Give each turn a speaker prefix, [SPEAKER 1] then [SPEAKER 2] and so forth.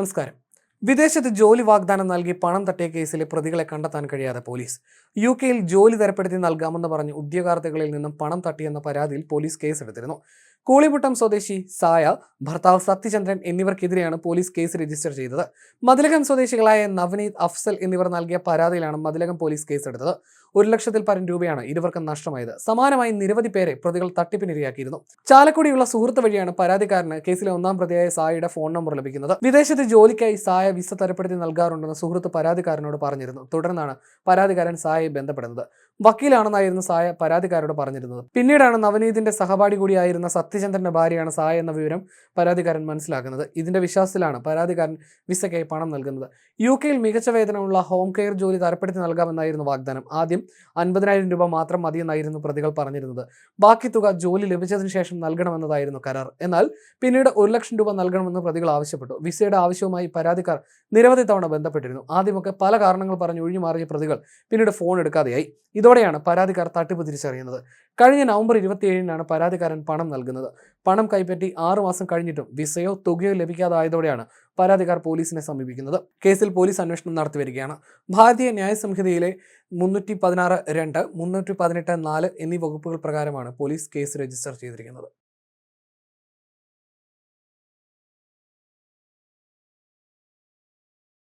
[SPEAKER 1] നമസ്കാരം. വിദേശത്ത് ജോലി വാഗ്ദാനം നൽകി പണം തട്ടിയ കേസിലെ പ്രതികളെ കണ്ടെത്താൻ കഴിയാതെ പോലീസ്. യു കെയിൽ ജോലി തരപ്പെടുത്തി നൽകാമെന്ന് പറഞ്ഞ് ഉദ്യോഗാർത്ഥികളിൽ നിന്നും പണം തട്ടിയെന്ന പരാതിയിൽ പോലീസ് കേസെടുത്തിരുന്നു. കൂളിമുട്ടം സ്വദേശി സായ ഭർത്താവ് സത്യചന്ദ്രൻ എന്നിവർക്കെതിരെയാണ് പോലീസ് കേസ് രജിസ്റ്റർ ചെയ്തത്. മതിലകം സ്വദേശികളായ നവനീത് അഫ്സൽ എന്നിവർ നൽകിയ പരാതിയിലാണ് മതിലകം പോലീസ് കേസെടുത്തത്. ഒരു ലക്ഷത്തിൽ പരം രൂപയാണ് ഇരുവർക്കും നഷ്ടമായത്. സമാനമായി നിരവധി പേരെ പ്രതികൾ തട്ടിപ്പിനിരയാക്കിയിരുന്നു. ചാലക്കുടിയുള്ള സുഹൃത്ത് വഴിയാണ് പരാതിക്കാരന് കേസിലെ ഒന്നാം പ്രതിയായ സായയുടെ ഫോൺ നമ്പർ ലഭിക്കുന്നത്. വിദേശത്ത് ജോലിക്കായി സായ വിസ തരപ്പെടുത്തി നൽകാറുണ്ടെന്ന് സുഹൃത്ത് പരാതിക്കാരനോട് പറഞ്ഞിരുന്നു. തുടർന്നാണ് പരാതിക്കാരൻ സായയെ ബന്ധപ്പെടുന്നത്. വക്കീലാണെന്നായിരുന്നു സായ പരാതിക്കാരോട് പറഞ്ഞിരുന്നത്. പിന്നീടാണ് നവനീതിന്റെ സഹപാഠി കൂടിയായിരുന്ന സത്യചന്ദ്രന്റെ ഭാര്യയാണ് സായ എന്ന വിവരം പരാതിക്കാരൻ മനസ്സിലാക്കുന്നത്. ഇതിന്റെ വിശ്വാസത്തിലാണ് പരാതിക്കാരൻ വിസയ്ക്കായി പണം നൽകുന്നത്. യു കെയിൽ മികച്ച വേതനമുള്ള ഹോം കെയർ ജോലി തരപ്പെടുത്തി നൽകാമെന്നായിരുന്നു വാഗ്ദാനം. ആദ്യം അൻപതിനായിരം രൂപ മാത്രം മതിയെന്നായിരുന്നു പ്രതികൾ പറഞ്ഞിരുന്നത്. ബാക്കി തുക ജോലി ലഭിച്ചതിന് ശേഷം നൽകണമെന്നതായിരുന്നു കരാർ. എന്നാൽ പിന്നീട് ഒരു ലക്ഷം രൂപ നൽകണമെന്ന് പ്രതികൾ ആവശ്യപ്പെട്ടു. വിസയുടെ ആവശ്യവുമായി പരാതിക്കാർ നിരവധി തവണ ബന്ധപ്പെട്ടിരുന്നു. ആദ്യമൊക്കെ പല കാരണങ്ങൾ പറഞ്ഞ് ഒഴിഞ്ഞു മാറിയ പ്രതികൾ പിന്നീട് ഫോൺ എടുക്കാതെയായി. ഇതോടെയാണ് പരാതിക്കാർ തട്ടിപ്പ് തിരിച്ചറിയുന്നത്. കഴിഞ്ഞ നവംബർ ഇരുപത്തിയേഴിനാണ് പരാതിക്കാരൻ പണം നൽകുന്നത്. പണം കൈപ്പറ്റി ആറു മാസം കഴിഞ്ഞിട്ടും വിസയോ തുകയോ ലഭിക്കാതായതോടെയാണ് പരാതിക്കാർ പോലീസിനെ സമീപിക്കുന്നത്. കേസിൽ പോലീസ് അന്വേഷണം നടത്തിവരികയാണ് ഭാരതീയ ന്യായ സംഹിതയിലെ മുന്നൂറ്റി പതിനാറ് രണ്ട് മുന്നൂറ്റി പതിനെട്ട് നാല് എന്നീ വകുപ്പുകൾ പ്രകാരമാണ് പോലീസ് കേസ് രജിസ്റ്റർ ചെയ്തിരിക്കുന്നത്.